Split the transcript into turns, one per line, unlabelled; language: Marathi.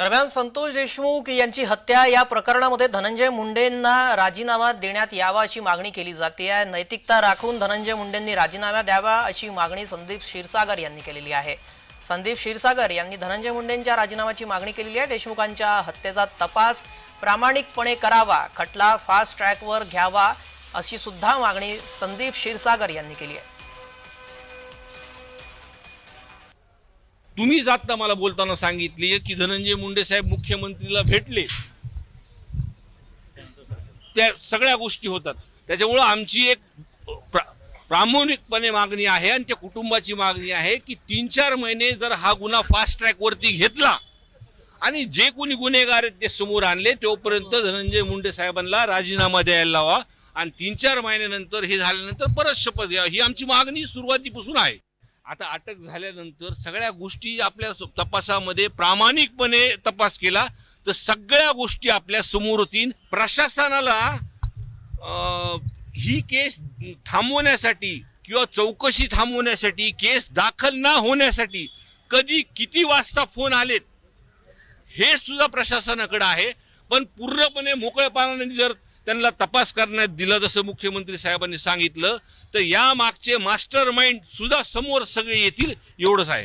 दरम्यान संतोष देशमुख यांची हत्या या प्रकरणामध्ये धनंजय मुंडेंना राजीनामा देण्यात यावा अशी मागणी केली जाते. आहे नैतिकता राखून धनंजय मुंडेंनी राजीनामा द्यावा अशी मागणी संदीप क्षीरसागर यांनी केलेली आहे. संदीप क्षीरसागर यांनी धनंजय मुंडेंच्या राजीनामाची मागणी केलेली आहे. देशमुखांच्या हत्येचा तपास प्रामाणिकपणे करावा खटला फास्ट ट्रॅकवर घ्यावा अशी सुद्धा मागणी संदीप क्षीरसागर यांनी केली आहे.
तुम्हीच आत्ता मला बोलताना सांगितले की धनंजय मुंडे साहेब मुख्यमंत्रीला भेटले. त्या सगळ्या गोष्टी होतात. त्याच्यामुळं आमची एक प्रा- प्रामाणिकपणे मागणी आहे आणि त्या कुटुंबाची मागणी आहे की तीन चार महिने जर हा गुन्हा फास्ट ट्रॅकवरती घेतला आणि जे कोणी गुन्हेगार आहेत ते समोर आणले तोपर्यंत धनंजय मुंडे साहेबांना राजीनामा द्यायला लावा. आणि तीन चार महिन्यानंतर हे झाल्यानंतर परत शपथ घ्या. ही आमची मागणी सुरुवातीपासून आहे. आता अटक झाल्यानंतर सगळ्या गोष्टी आपल्या तपासामध्ये प्रामाणिकपणे तपास केला तर सगळ्या गोष्टी आपल्यासमोर होतील. प्रशासनाला ही केस थांबवण्यासाठी किंवा चौकशी थांबवण्यासाठी केस दाखल न होण्यासाठी कधी किती वाजता फोन आलेत हे सुद्धा प्रशासनाकडे आहे. पण पूर्णपणे मोकळेपणाने जर त्यांना तपास करण्यात दिलं जसं मुख्यमंत्री साहेबांनी सांगितलं तर या मागचे मास्टर माइंड सुद्धा समोर सगळे येतील एवढंच आहे.